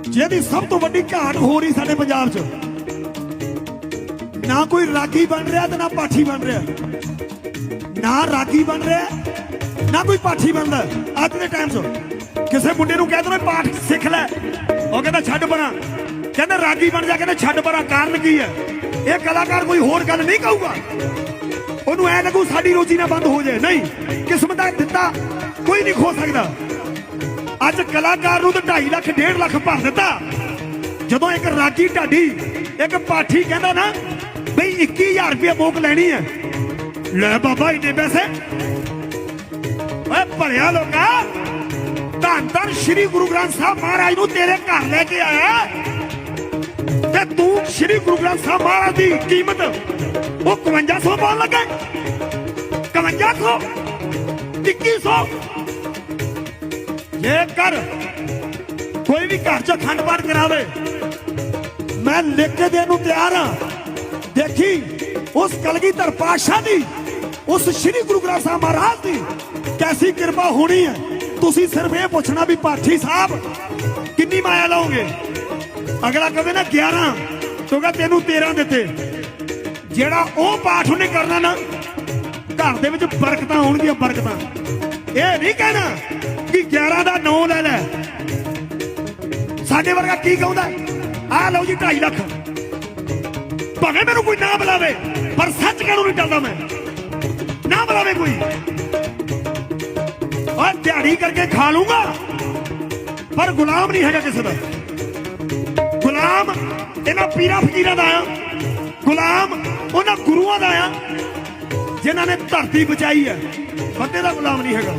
ਜਿਹਦੀ ਸਭ ਤੋਂ ਵੱਡੀ ਘਾਟ ਹੋ ਰਹੀ ਸਾਡੇ ਪੰਜਾਬ 'ਚ। ਨਾ ਕੋਈ ਰਾਗੀ ਬਣ ਰਿਹਾ ਤੇ ਨਾ ਪਾਠੀ ਬਣ ਰਿਹਾ। ਨਾ ਰਾਗੀ ਬਣ ਰਿਹਾ, ਨਾ ਕੋਈ ਪਾਠੀ ਬਣਦਾ। ਅੱਜ ਦੇ ਟਾਈਮ 'ਚ ਕਿਸੇ ਮੁੰਡੇ ਨੂੰ ਕਹਿ ਦੋ ਪਾਠ ਸਿੱਖ ਲੈ। ਉਹ ਕਹਿੰਦਾ, ਛੱਡ ਪਰਾਂ। ਕਹਿੰਦਾ, ਰਾਗੀ ਬਣ ਜਾ, ਕਹਿੰਦਾ, ਛੱਡ ਪਰਾਂ, ਕਾਰਨ ਕੀ ਹੈ? ਇਹ ਕਲਾਕਾਰ ਕੋਈ ਹੋਰ ਗੱਲ ਨਹੀਂ ਕਹੂਗਾ। ਉਹਨੂੰ ਐ ਲੱਗੂ ਸਾਡੀ ਰੋਜੀ ਨਾ ਬੰਦ ਹੋ ਜਾਏ। ਨਹੀਂ, ਕਿਸਮਤ ਦਾ ਦਿੱਤਾ, ਕੋਈ ਨਹੀਂ ਖੋ ਸਕਦਾ। ਅੱਜ ਕਲਾਕਾਰ ਨੂੰ ਤਾਂ 2.5 ਲੱਖ 1.5 ਲੱਖ ਭਰ ਦਿੱਤਾ। ਜਦੋਂ ਇੱਕ ਰਾਗੀ ਢਾਡੀ, ਇੱਕ ਪਾਠੀ ਕਹਿੰਦਾ ਨਾ, ਬਈ 21000 ਰੁਪਏ ਮੋਕ ਲੈਣੀ ਹੈ। ਲੈ ਬਾਬਾ, ਇੰਨੇ ਪੈਸੇ? ਓਏ ਭਲਿਆ ਲੋਕਾ, ਧੰਨ ਧੰਨ ਸ੍ਰੀ ਗੁਰੂ ਗ੍ਰੰਥ ਸਾਹਿਬ ਮਹਾਰਾਜ ਨੂੰ ਤੇਰੇ ਘਰ ਲੈ ਕੇ ਆਇਆ। ਤੇ ਤੂੰ ਸ੍ਰੀ ਗੁਰੂ ਗ੍ਰੰਥ ਸਾਹਿਬ ਮਹਾਰਾਜ ਦੀ ਕੀਮਤ ਉਹ 5500 ਪਾਉਣ ਲੱਗਾ 5500 2100 ਜੇਕਰ ਕੋਈ ਵੀ ਘਰ ਚ ਅਖੰਡ ਪਾਠ ਕਰਾਵੇ। ਮੈਂ ਲਿਖ ਕੇ ਦੇਣ ਨੂੰ ਤਿਆਰ ਹਾਂ। ਦੇਖੀ, ਉਸ ਕਲਗੀਧਰ ਪਾਤਸ਼ਾਹ ਦੀ, ਉਸ ਸ੍ਰੀ ਗੁਰੂ ਗ੍ਰੰਥ ਸਾਹਿਬ ਮਹਾਰਾਜ ਦੀ ਕੈਸੀ ਕਿਰਪਾ ਹੋਣੀ ਹੈ। ਤੁਸੀਂ ਸਿਰਫ ਇਹ ਪੁੱਛਣਾ ਵੀ ਪਾਠੀ ਸਾਹਿਬ, ਕਿੰਨੀ ਮਾਇਆ ਲਾਓਗੇ? ਅਗਲਾ ਕਹੇ ਨਾ 11 ਤੋਗਾ ਤੈਨੂੰ 13 ਦਿੱਤੇ। ਜਿਹੜਾ ਉਹ ਪਾਠ ਉਹਨੇ ਕਰਨਾ ਨਾ, ਘਰ ਦੇ ਵਿੱਚ ਬਰਕਤਾਂ ਹੋਣਗੀਆਂ, ਬਰਕਤਾਂ। ਇਹ ਨਹੀਂ ਕਹਿਣਾ ਕਿ 11 ਦਾ 9 ਲੈ ਲੈ। ਸਾਡੇ ਵਰਗਾ ਕੀ ਕਹੂੰਦਾ? ਆ ਲਓ ਜੀ 2.5 ਲੱਖ। ਭਾਵੇਂ ਮੈਨੂੰ ਕੋਈ ਨਾ ਬੁਲਾਵੇ, ਪਰ ਸੱਚ ਕਹਿਣੋਂ ਨਹੀਂ ਡਰਦਾ ਮੈਂ। ਨਾ ਬੁਲਾਵੇ ਕੋਈ। ਓਏ, ਦਿਹਾੜੀ ਕਰਕੇ ਖਾ ਲੂੰਗਾ ਪਰ ਗੁਲਾਮ ਨਹੀਂ ਹੈਗਾ ਕਿਸੇ ਦਾ। ਗੁਲਾਮ ਇਹਨਾਂ ਪੀਰਾਂ ਫਕੀਰਾਂ ਦਾ ਆ। ਗੁਲਾਮ ਉਹਨਾਂ ਗੁਰੂਆਂ ਦਾ ਆ। ਜਿਨ੍ਹਾਂ ਨੇ ਧਰਤੀ ਬਚਾਈ ਹੈ। ਬੰਦੇ ਦਾ ਗੁਲਾਮ ਨਹੀਂ ਹੈਗਾ।